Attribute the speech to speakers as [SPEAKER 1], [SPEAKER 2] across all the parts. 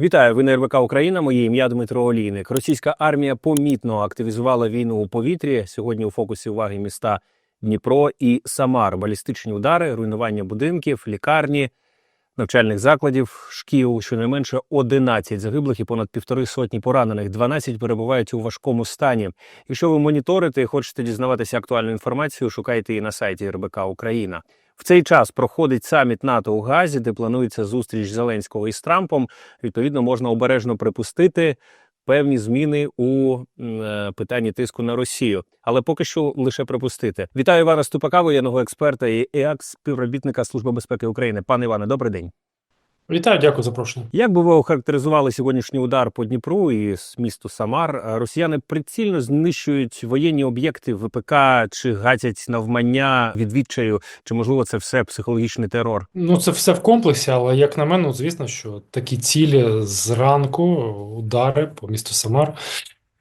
[SPEAKER 1] Вітаю, ви на РБК Україна. Моє ім'я Дмитро Олійник. Російська армія помітно активізувала війну у повітрі. Сьогодні у фокусі уваги міста Дніпро і Самар. Балістичні удари, руйнування будинків, лікарні, навчальних закладів, шкіл. Щонайменше 11 загиблих і понад півтори сотні поранених. 12 перебувають у важкому стані. Якщо ви моніторите і хочете дізнаватися актуальну інформацію, шукайте її на сайті РБК Україна. В цей час проходить саміт НАТО у Газі, де планується зустріч Зеленського із Трампом. Відповідно, можна обережно припустити певні зміни у е, питанні тиску на Росію, але поки що лише припустити. Вітаю Івана Ступака, воєнного експерта і екс співробітника Служби безпеки України. Пане Іване, добрий день.
[SPEAKER 2] Вітаю, дякую за запрошення.
[SPEAKER 1] Як би ви охарактеризували сьогоднішній удар по Дніпру і з місту Самар? Е, Росіяни прицільно знищують воєнні об'єкти ВПК чи гатять навмання відвідчаю, чи можливо це все психологічний терор?
[SPEAKER 2] Ну, це все в комплексі, але як на мене, ну, звісно, що такі цілі зранку, удари по місту Самар.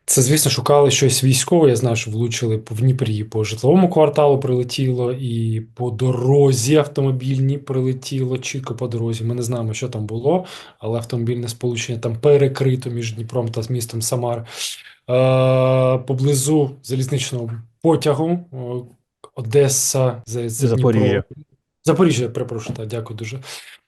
[SPEAKER 2] Це, звісно, шукали щось військове. Я знаю, що влучили в Дніпрі по житловому кварталу прилетіло, і по дорозі автомобільній прилетіло чітко по дорозі. Ми не знаємо, що там було, але автомобільне сполучення там перекрито між Дніпром та містом Самар. Е, поблизу залізничного потягу о, Одеса, за, за
[SPEAKER 1] Запоріжжя.
[SPEAKER 2] Запоріжжя, перепрошую, так, дякую дуже.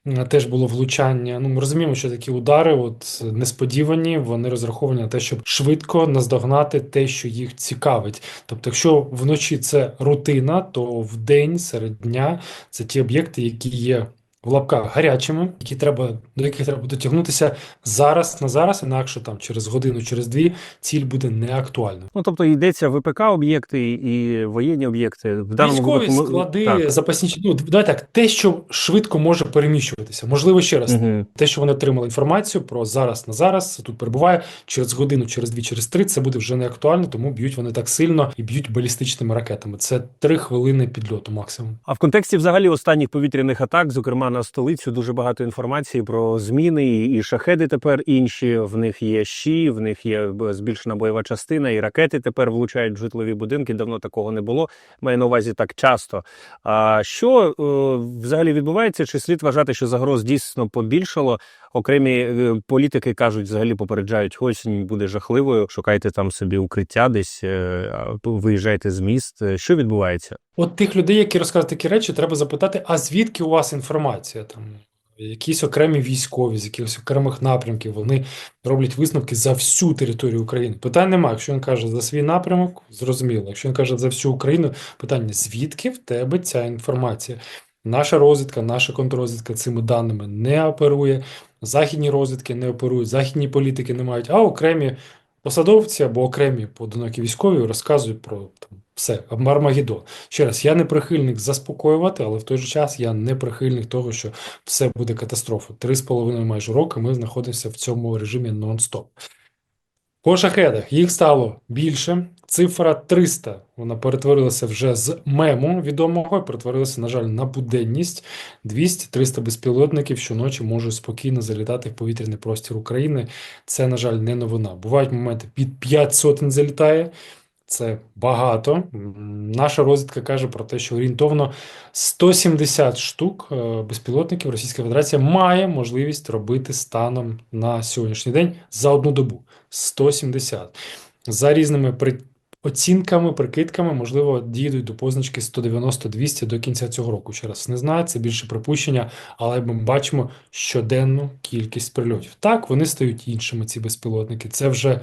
[SPEAKER 2] Е, Теж було влучання. Ну, ми розуміємо, що такі удари, от несподівані, вони розраховані на те, щоб швидко наздогнати те, що їх цікавить. Тобто, якщо вночі це рутина, то вдень, серед дня це ті об'єкти, які є в лапках гарячими, які треба до яких треба дотягнутися зараз на зараз, інакше там через годину, через дві ціль буде неактуальною.
[SPEAKER 1] Ну тобто йдеться ВПК об'єкти і воєнні об'єкти. В даному
[SPEAKER 2] Військові
[SPEAKER 1] випадку
[SPEAKER 2] склади,
[SPEAKER 1] Так.
[SPEAKER 2] запасні. Ну, давай так, те, що швидко може переміщуватися. Можливо, ще раз,
[SPEAKER 1] Мгм.
[SPEAKER 2] те, що вони отримали інформацію про зараз на зараз, тут перебуває через годину, через дві, через три, це буде вже не актуально, тому б'ють вони так сильно і б'ють балістичними ракетами. Це три хвилини підльоту максимум.
[SPEAKER 1] А в контексті взагалі останніх повітряних атак, зокрема на столицю, дуже багато інформації про зміни і, шахеди тепер інші. В них є щі, в них є збільшена бойова частина, і ракети тепер влучають в житлові будинки. Давно такого не було. Маю на увазі так часто. А що е, взагалі відбувається? Чи слід вважати, що загроз дійсно побільшало? Окремі е, політики кажуть, взагалі попереджають, осінь буде жахливою. Шукайте там собі укриття, десь е, виїжджайте з міст. Е, Що відбувається?
[SPEAKER 2] От тих людей, які розказують такі речі, треба запитати: а звідки у вас інформація? Там якісь окремі військові з якихось окремих напрямків, вони роблять висновки за всю територію України. Питань немає. Якщо він каже за свій напрямок, зрозуміло. Якщо він каже за всю Україну, питання: звідки в тебе ця інформація? Наша розвідка, наша контррозвідка цими даними не оперує, західні розвідки не оперують, західні політики не мають, а окремі посадовці або окремі поодинокі військові розказують про там все, Армагеддон. Ще раз, я не прихильник заспокоювати, але в той же час я не прихильник того, що все буде катастрофою. Три з половиною майже роки ми знаходимося в цьому режимі нон-стоп. По шахедах їх стало більше. Цифра 300, вона перетворилася вже з мему відомого, перетворилася, на жаль, на буденність. 200-300 безпілотників щоночі можуть спокійно залітати в повітряний простір України. Це, на жаль, не новина. Бувають моменти під 5 сотень залітає. Це багато. Наша розвідка каже про те, що орієнтовно 170 штук е, безпілотників Російська Федерація має можливість робити станом на сьогоднішній день за одну добу. 170. За різними при... оцінками, прикидками, можливо, дійдуть до позначки 190-200 до кінця цього року. Ще раз не знаю, це більше припущення, але ми бачимо щоденну кількість прильотів. Так, вони стають іншими, ці безпілотники. Це вже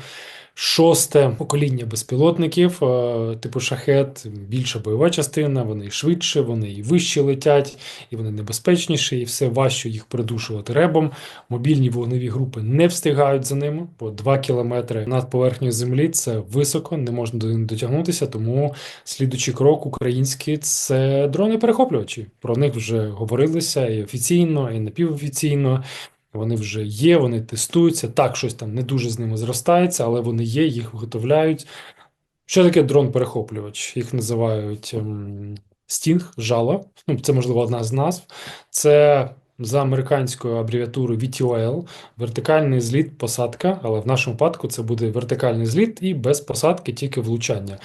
[SPEAKER 2] шосте покоління безпілотників, е, типу шахет, більша бойова частина, вони швидше, вони і вище летять, і вони небезпечніші, і все важче їх придушувати ребом. Мобільні вогневі групи не встигають за ними, бо 2 кілометри над поверхнею землі це високо, не можна до них дотягнутися. Тому слідучий крок український це дрони-перехоплювачі. Про них вже говорилося і офіційно, і напівофіційно. Вони вже є, вони тестуються. Так, щось там не дуже з ними зростається, але вони є, їх виготовляють. Що таке дрон-перехоплювач? Їх називають ем, стінг, жало. Ну, це, можливо, одна з назв. Це за американською абревіатурою VTOL, вертикальний зліт, посадка, але в нашому випадку це буде вертикальний зліт і без посадки, тільки влучання.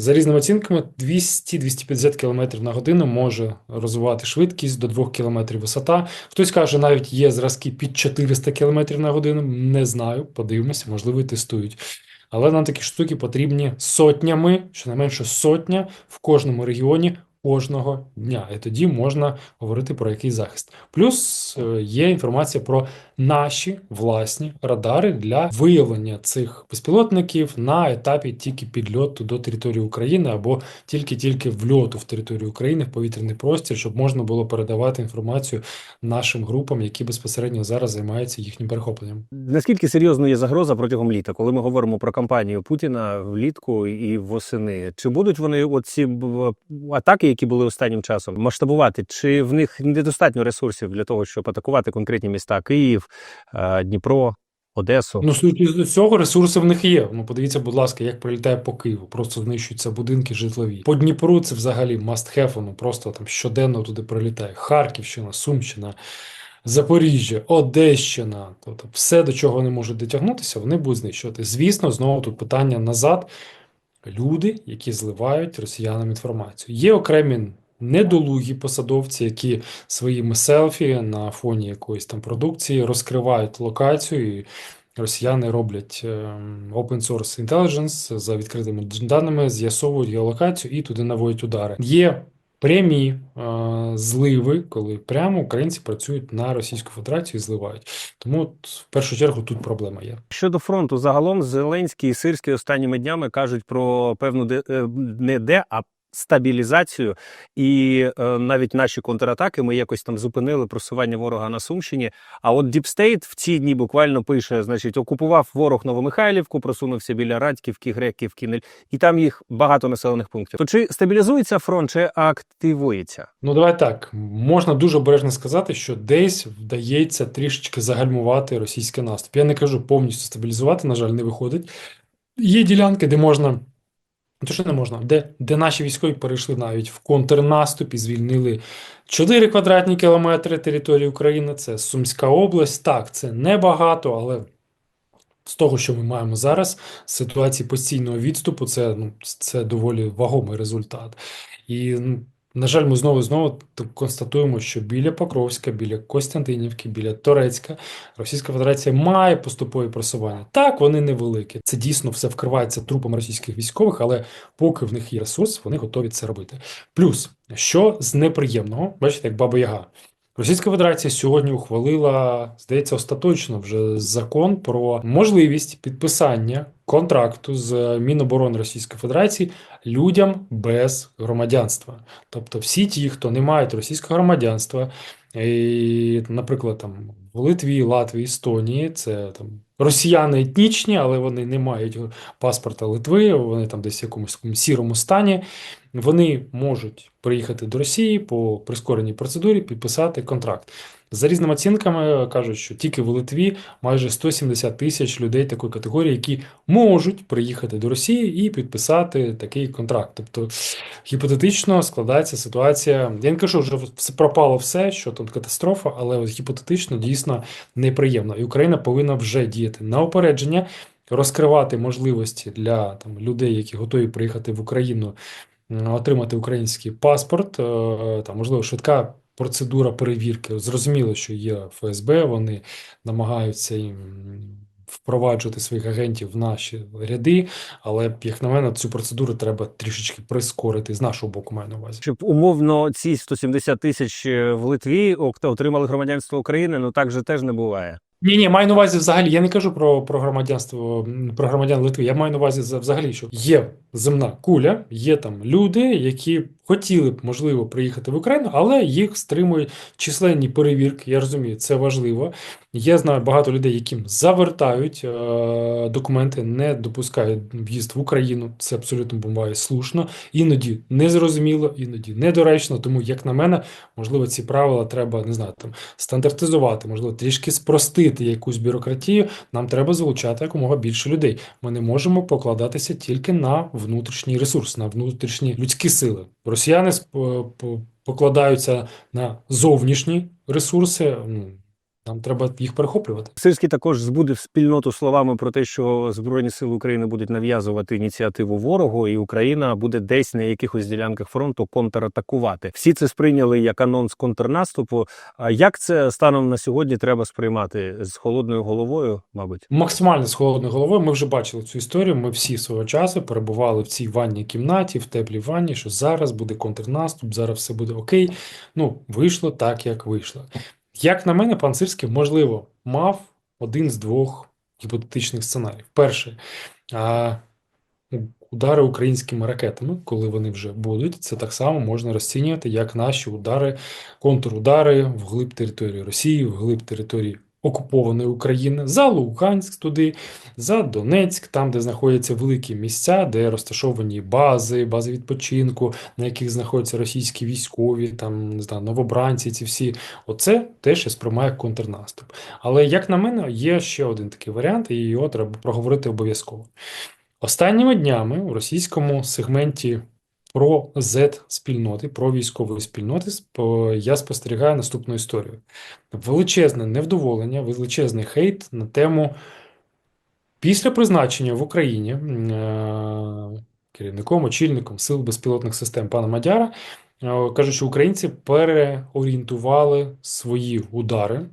[SPEAKER 2] За різними оцінками, 200-250 км на годину може розвивати швидкість до 2 км висота. Хтось каже, навіть є зразки під 400 км на годину. Не знаю, подивимося, можливо, і тестують. Але нам такі штуки потрібні сотнями, щонайменше сотня в кожному регіоні кожного дня. І тоді можна говорити про який захист. Плюс е, є інформація про наші власні радари для виявлення цих безпілотників на етапі тільки підльоту до території України або тільки-тільки вльоту в територію України в повітряний простір, щоб можна було передавати інформацію нашим групам, які безпосередньо зараз займаються їхнім перехопленням.
[SPEAKER 1] Наскільки серйозно є загроза протягом літа, коли ми говоримо про кампанію Путіна влітку і восени? Чи будуть вони оці атаки, які були останнім часом, масштабувати? Чи в них недостатньо ресурсів для того, щоб атакувати конкретні міста Київ, е, Дніпро, Одесу?
[SPEAKER 2] Ну, з цього, ресурси в них є. Ну, подивіться, будь ласка, як прилітає по Києву. Просто знищуються будинки житлові. По Дніпру це взагалі must ну просто там щоденно туди прилітає. Харківщина, Сумщина, Запоріжжя, Одещина. Тобто все, до чого вони можуть дотягнутися, вони будуть знищувати. Звісно, знову тут питання назад. Люди, які зливають росіянам інформацію. Є окремі недолугі посадовці, які своїми селфі на фоні якоїсь там продукції розкривають локацію. І росіяни роблять ем, open source intelligence за відкритими даними, з'ясовують геолокацію і туди наводять удари. Є прямі е, зливи, коли прямо українці працюють на Російську Федерацію і зливають. Тому от, в першу чергу тут проблема є.
[SPEAKER 1] Щодо фронту, загалом Зеленський і Сирський останніми днями кажуть про певну де, е, не де, а стабілізацію. І е, навіть наші контратаки ми якось там зупинили просування ворога на Сумщині. А от Діпстейт в ці дні буквально пише: значить, окупував ворог Новомихайлівку, просунувся біля Радьківки, Греківки, Нель- і там їх багато населених пунктів. То чи стабілізується фронт, чи активується?
[SPEAKER 2] Ну, давай так. Можна дуже обережно сказати, що десь вдається трішечки загальмувати російський наступ. Я не кажу повністю стабілізувати, на жаль, не виходить. Є ділянки, де можна. Не то, що не можна, де, де наші військові перейшли навіть в контрнаступ і звільнили 4 квадратні кілометри території України. Це Сумська область. Так, це небагато, але з того, що ми маємо зараз, ситуації постійного відступу, це, ну, це доволі вагомий результат. І, ну, на жаль, ми знову і знову констатуємо, що біля Покровська, біля Костянтинівки, біля Торецька Російська Федерація має поступові просування. Так, вони невеликі. Це дійсно все вкривається трупами російських військових, але поки в них є ресурс, вони готові це робити. Плюс, що з неприємного, бачите, як Баба Яга. Російська Федерація сьогодні ухвалила, здається, остаточно вже закон про можливість підписання контракту з Міноборони Російської Федерації людям без громадянства. Тобто всі ті, хто не мають російського громадянства, і, наприклад, там в Литві, Латвії, Естонії, це там росіяни етнічні, але вони не мають паспорта Литви, вони там десь в якомусь сірому стані. Вони можуть приїхати до Росії по прискореній процедурі, підписати контракт. За різними оцінками кажуть, що тільки в Литві майже 170 тисяч людей такої категорії, які можуть приїхати до Росії і підписати такий контракт. Тобто гіпотетично складається ситуація. Я не кажу, що все пропало все, що тут катастрофа, але от гіпотетично дійсно неприємно. І Україна повинна вже діяти на опередження, розкривати можливості для там людей, які готові приїхати в Україну, отримати український паспорт. е, Там можливо швидка. Процедура перевірки. Зрозуміло, що є ФСБ, вони намагаються їм впроваджувати своїх агентів в наші ряди, але, як на мене, цю процедуру треба трішечки прискорити з нашого боку, маю на увазі.
[SPEAKER 1] Щоб умовно ці 170 тисяч е, в Литві отримали громадянство України, ну так же теж не буває.
[SPEAKER 2] Ні, ні, маю на увазі взагалі. Я не кажу про, про громадянство, про громадян Литви. Я маю на увазі взагалі, що є земна куля, є там люди, які хотіли б, можливо, приїхати в Україну, але їх стримують численні перевірки. Я розумію, це важливо. Я знаю багато людей, яким завертають е, документи, не допускають в'їзд в Україну. Це абсолютно буває слушно, іноді незрозуміло, іноді недоречно. Тому, як на мене, можливо, ці правила треба не знаю, там стандартизувати, можливо, трішки спростити якусь бюрократію. Нам треба залучати якомога більше людей. Ми не можемо покладатися тільки на внутрішній ресурс, на внутрішні людські сили. Росіяни покладаються на зовнішні ресурси. Нам треба їх перехоплювати.
[SPEAKER 1] Сирський також збудив спільноту словами про те, що Збройні сили України будуть нав'язувати ініціативу ворогу, і Україна буде десь на якихось ділянках фронту контратакувати. Всі це сприйняли як анонс контрнаступу. А як це станом на сьогодні треба сприймати з холодною головою? Мабуть,
[SPEAKER 2] Максимально з холодною головою. Ми вже бачили цю історію. Ми всі свого часу перебували в цій ванній кімнаті, в теплій ванні, що зараз буде контрнаступ, зараз все буде окей. Ну, вийшло так, як вийшло. Як на мене, пан Сирський, можливо, мав один з двох гіпотетичних сценаріїв. Перший а, удари українськими ракетами, коли вони вже будуть, це так само можна розцінювати як наші удари, контрудари вглиб території Росії, вглиб території окупованої України, за Луганськ туди, за Донецьк, там, де знаходяться великі місця, де розташовані бази, бази відпочинку, на яких знаходяться російські військові, там не знаю, новобранці. Ці всі, оце теж я сприймаю контрнаступ. Але як на мене, є ще один такий варіант, і його треба проговорити обов'язково. Останніми днями у російському сегменті про Z спільноти, про військової спільноти я спостерігаю наступну історію. Величезне невдоволення, величезний хейт на тему після призначення в Україні е, керівником, очільником сил безпілотних систем пана Мадяра. Е, Кажуть, українці переорієнтували свої удари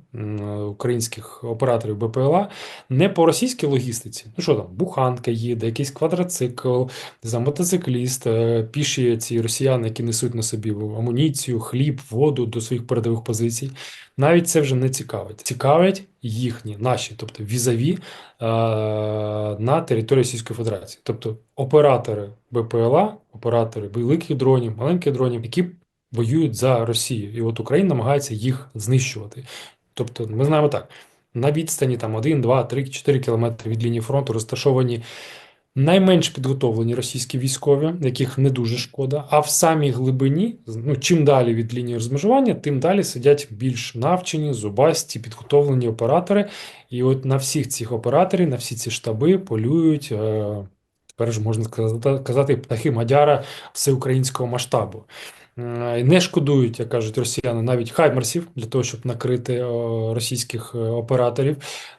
[SPEAKER 2] українських операторів БПЛА не по російській логістиці. Ну що там, буханка їде, якийсь квадроцикл, знаю, мотоцикліст, е, піші ці росіяни, які несуть на собі амуніцію, хліб, воду до своїх передових позицій. Навіть це вже не цікавить. Цікавить їхні, наші, тобто візаві е, на території Російської Федерації. Тобто оператори БПЛА, оператори великих дронів, маленьких дронів, які воюють за Росію. І от Україна намагається їх знищувати. Тобто, ми знаємо так, на відстані там 1, 2, 3, 4 кілометри від лінії фронту розташовані найменш підготовлені російські військові, яких не дуже шкода. А в самій глибині, ну чим далі від лінії розмежування, тим далі сидять більш навчені, зубасті, підготовлені оператори. І от на всіх цих операторів, на всі ці штаби полюють. Е, тепер ж можна казати птахи Мадяра всеукраїнського масштабу. Е, Не шкодують, як кажуть росіяни, навіть хаймерсів для того, щоб накрити російських е, операторів.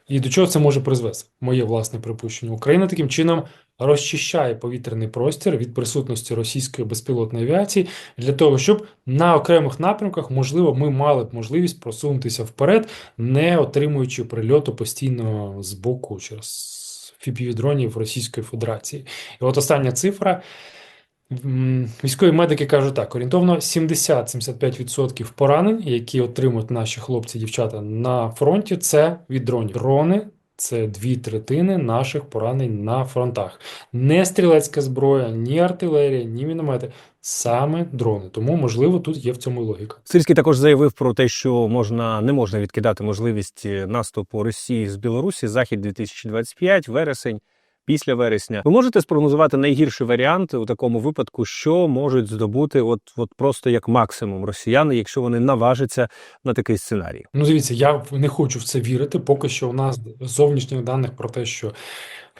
[SPEAKER 2] І до чого це може призвести? Моє власне припущення. Україна таким чином розчищає повітряний простір від присутності російської безпілотної авіації для того, щоб на окремих напрямках, можливо, ми мали б можливість просунутися вперед, не отримуючи прильоту постійно з боку через фіпівдронів Російської Федерації. І от остання цифра. Військові медики кажуть так: орієнтовно 70-75% поранень, які отримують наші хлопці дівчата на фронті, це від дронів. Дрони це дві третини наших поранень на фронтах. Не стрілецька зброя, ні артилерія, ні міномети, саме дрони. Тому, можливо, тут є в цьому логіка.
[SPEAKER 1] Сирський також заявив про те, що можна не можна відкидати можливість е, наступу Росії з Білорусі. Захід 2025, вересень. Після вересня ви можете спрогнозувати найгірший варіант у такому випадку, що можуть здобути, от, от просто як максимум росіяни, якщо вони наважаться на такий сценарій.
[SPEAKER 2] Ну, дивіться, я не хочу в це вірити. Поки що у нас зовнішніх даних про те, що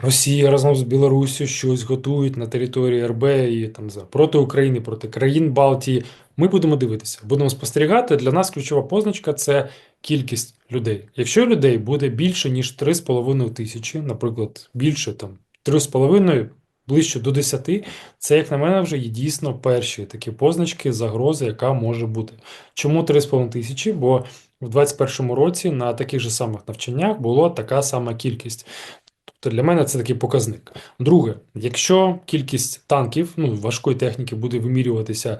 [SPEAKER 2] Росія разом з Білоруссю щось готують на території РБ і там за проти України, проти країн Балтії. Ми будемо дивитися, будемо спостерігати. Для нас ключова позначка це кількість людей. Якщо людей буде більше ніж 3,5 тисячі, наприклад, більше там 3,5, ближче до 10, це, як на мене, вже є дійсно перші такі позначки загрози, яка може бути. Чому 3,5 тисячі? Бо в 2021 році на таких же самих навчаннях була така сама кількість. Тобто для мене це такий показник. Друге, якщо кількість танків, ну важкої техніки буде вимірюватися,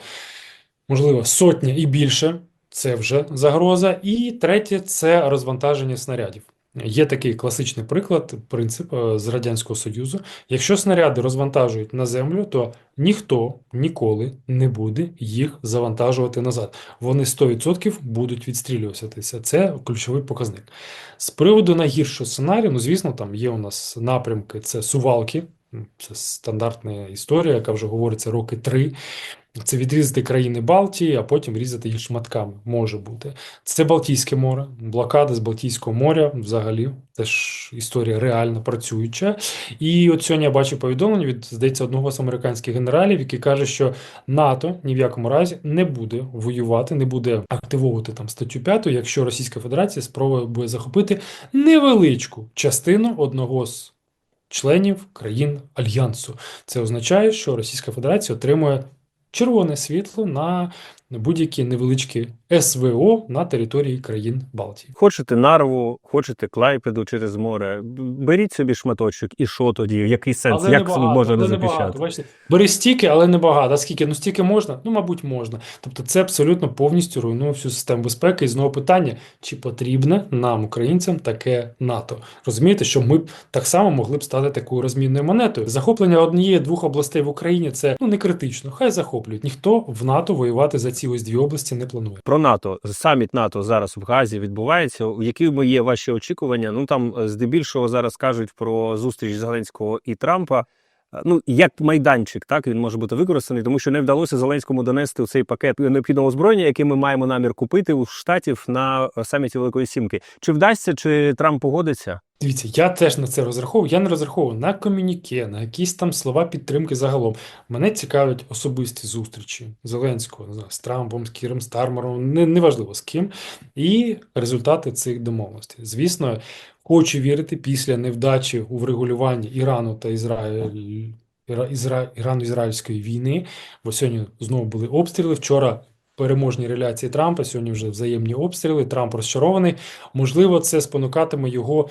[SPEAKER 2] можливо, сотня і більше, це вже загроза. І третє це розвантаження снарядів. Є такий класичний приклад, принцип е, з Радянського Союзу. Якщо снаряди розвантажують на землю, то ніхто ніколи не буде їх завантажувати назад. Вони 100% будуть відстрілюватися. Це ключовий показник. З приводу найгіршого сценарію, ну звісно, там є у нас напрямки, це сувалки. Це стандартна історія, яка вже говориться роки три. Це відрізати країни Балтії, а потім різати їх шматками. Може бути. Це Балтійське море, блокада з Балтійського моря. Взагалі, теж історія реально працююча. І от сьогодні я бачив повідомлення від, здається, одного з американських генералів, який каже, що НАТО ні в якому разі не буде воювати, не буде активовувати там статтю 5, якщо Російська Федерація спробує захопити невеличку частину одного з членів країн Альянсу. Це означає, що Російська Федерація отримує червоне світло на будь-які невеличкі СВО на території країн Балтії.
[SPEAKER 1] Хочете Нарву, хочете Клайпеду через море. Беріть собі шматочок, і що тоді? Який сенс?
[SPEAKER 2] Але
[SPEAKER 1] Як
[SPEAKER 2] небагато,
[SPEAKER 1] можна не
[SPEAKER 2] але
[SPEAKER 1] захищати?
[SPEAKER 2] Бачите, бери стільки, але небагато. А скільки? Ну стільки можна? Ну, мабуть, можна. Тобто це абсолютно повністю руйнує всю систему безпеки. І знову питання, чи потрібне нам, українцям, таке НАТО? Розумієте, що ми б так само могли б стати такою розмінною монетою. Захоплення однієї-двох областей в Україні це ну не критично. Хай захоплюють. Ніхто в НАТО воювати за ці ось дві області не планує.
[SPEAKER 1] НАТО саміт НАТО зараз в Газі відбувається. Якими є ваші очікування? Ну там е, здебільшого зараз кажуть про зустріч Зеленського і Трампа. Е, Ну як майданчик, так він може бути використаний, тому що не вдалося Зеленському донести цей пакет необхідного озброєння, який ми маємо намір купити у штатів на е, саміті Великої Сімки. Чи вдасться, чи Трамп погодиться?
[SPEAKER 2] Дивіться, я теж на це розраховую. Я не розраховую на комюніке, на якісь там слова підтримки загалом. Мене цікавлять особисті зустрічі Зеленського знаю, з Трампом, з Кіром Стармером, не, неважливо з ким, і результати цих домовленостей. Звісно, хочу вірити після невдачі у врегулюванні Ірану та Ізраїль. Ізра... Ірано-ізраїльської війни, бо сьогодні знову були обстріли. Вчора переможні реляції Трампа, сьогодні вже взаємні обстріли. Трамп розчарований. Можливо, це спонукатиме його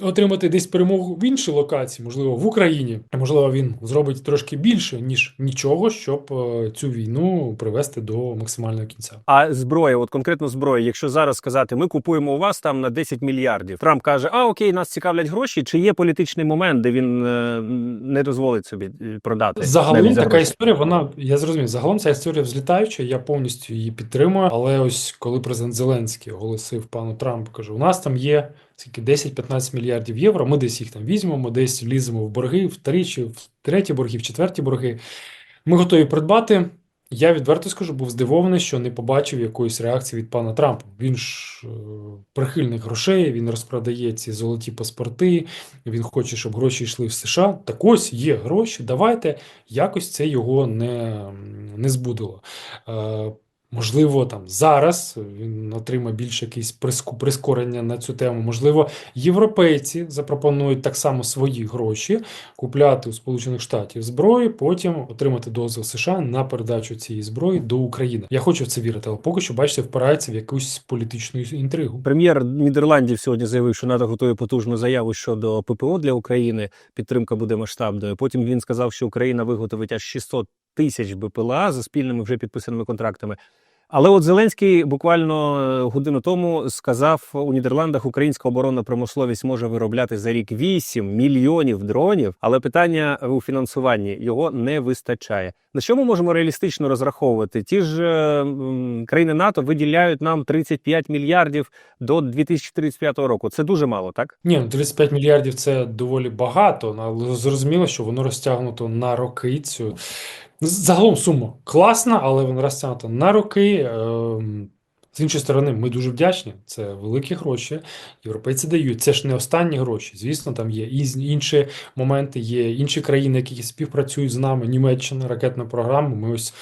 [SPEAKER 2] отримати десь перемогу в іншій локації, можливо, в Україні. Можливо, він зробить трошки більше, ніж нічого, щоб е, цю війну привести до максимального кінця.
[SPEAKER 1] А зброя, от конкретно зброя, якщо зараз сказати, ми купуємо у вас там на 10 мільярдів. Трамп каже: А окей, нас цікавлять гроші. Чи є політичний момент, де він е, не дозволить собі е, продати?
[SPEAKER 2] Загалом
[SPEAKER 1] за
[SPEAKER 2] така
[SPEAKER 1] гроші?
[SPEAKER 2] історія, вона я зрозумів. Загалом ця історія взлітаюча, я повністю її підтримую. Але ось коли президент Зеленський оголосив пану Трампу, каже: у нас там є скільки 10-15 мільярдів євро. Ми десь їх там візьмемо, десь вліземо в борги, в тричі, в треті борги, в четверті борги. Ми готові придбати. Я відверто скажу, був здивований, що не побачив якоїсь реакції від пана Трампа. Він ж е, прихильник грошей, він розпродає ці золоті паспорти, він хоче, щоб гроші йшли в США. Так ось є гроші, давайте якось це його не, не збудило. Е, Можливо, там зараз він отримає більше якісь прискорення на цю тему. Можливо, європейці запропонують так само свої гроші купляти у Сполучених Штатів зброю, потім отримати дозвіл США на передачу цієї зброї до України. Я хочу в це вірити, але поки що бачите, впирається в якусь політичну інтригу.
[SPEAKER 1] Прем'єр Нідерландів сьогодні заявив, що НАТО готує потужну заяву щодо ППО для України. Підтримка буде масштабною. Потім він сказав, що Україна виготовить аж 600 тисяч БПЛА за спільними вже підписаними контрактами. Але от Зеленський буквально е, годину тому сказав у Нідерландах, українська оборонна промисловість може виробляти за рік 8 мільйонів дронів. Але питання у фінансуванні його не вистачає. На що ми можемо реалістично розраховувати? Ті ж е, країни НАТО виділяють нам 35 мільярдів до 2035 року. Це дуже мало, так?
[SPEAKER 2] Ні, ну 35 мільярдів це доволі багато, але зрозуміло, що воно розтягнуто на роки. Цю загалом сума класна, але вона розтягнута на роки. Ем, З іншої сторони, ми дуже вдячні. Це великі гроші. Європейці дають. Це ж не останні гроші. Звісно, там є інші моменти, є інші країни, які співпрацюють з нами. Німеччина, ракетна програма. Ми ось.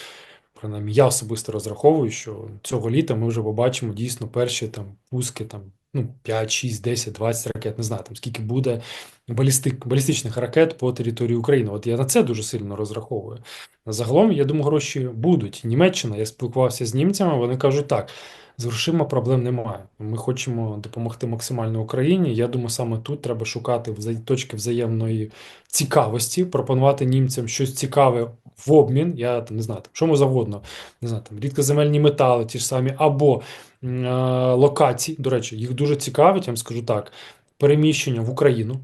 [SPEAKER 2] Принаймні, я особисто розраховую, що цього літа ми вже побачимо дійсно перші там пуски там, ну, 5, 6, 10, 20 ракет, не знаю, там скільки буде балістик, балістичних ракет по території України. От я на це дуже сильно розраховую. Загалом, я думаю, гроші будуть. Німеччина, я спілкувався з німцями, вони кажуть так. З грошима проблем немає. Ми хочемо допомогти максимально Україні. Я думаю, саме тут треба шукати точки взаємної цікавості, пропонувати німцям щось цікаве в обмін. Я там не знаю, там, чому завгодно, не знаю, там рідкоземельні метали, ті ж самі, або е, локації. До речі, їх дуже цікавить, я вам скажу так: переміщення в Україну.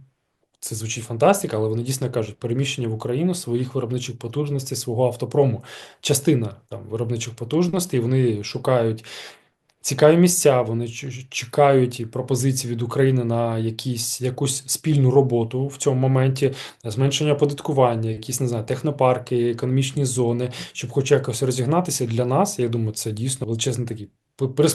[SPEAKER 2] Це звучить фантастика, але вони дійсно кажуть переміщення в Україну своїх виробничих потужностей, свого автопрому. Частина там виробничих потужностей, вони шукають цікаві місця, вони чекають і пропозиції від України на якісь, якусь спільну роботу в цьому моменті, зменшення оподаткування, якісь, не знаю, технопарки, економічні зони, щоб хоч якось розігнатися. Для нас, я думаю, це дійсно величезний такий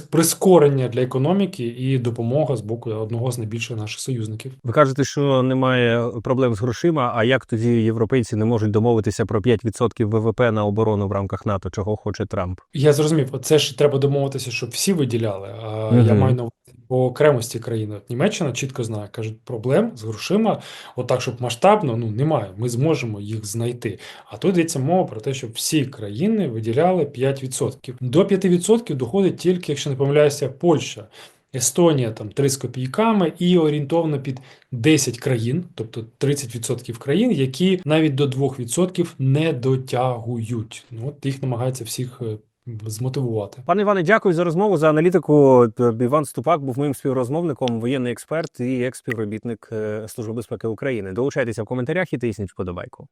[SPEAKER 2] прискорення для економіки і допомога з боку одного з найбільших наших союзників.
[SPEAKER 1] Ви кажете, що немає проблем з грошима. А як тоді європейці не можуть домовитися про 5% ВВП на оборону в рамках НАТО, чого хоче Трамп?
[SPEAKER 2] Я зрозумів, це ж треба домовитися, щоб всі виділяли. А я маю на увазі по окремості країни. От Німеччина чітко знає, кажуть, проблем з грошима, отак, щоб масштабно, ну немає. Ми зможемо їх знайти. А тут йдеться мова про те, щоб всі країни виділяли 5%. До 5% доходить тільки, якщо не помиляюся, Польща. Естонія там 3 з копійками і орієнтовно під 10 країн, тобто 30% країн, які навіть до 2% не дотягують. Ну, от їх намагаються всіх е, змотивувати.
[SPEAKER 1] Пане Іване, дякую за розмову за аналітику. Іван Ступак був моїм співрозмовником, воєнний експерт і екс-співробітник е, Служби безпеки України. Долучайтеся в коментарях і тисніть вподобайку.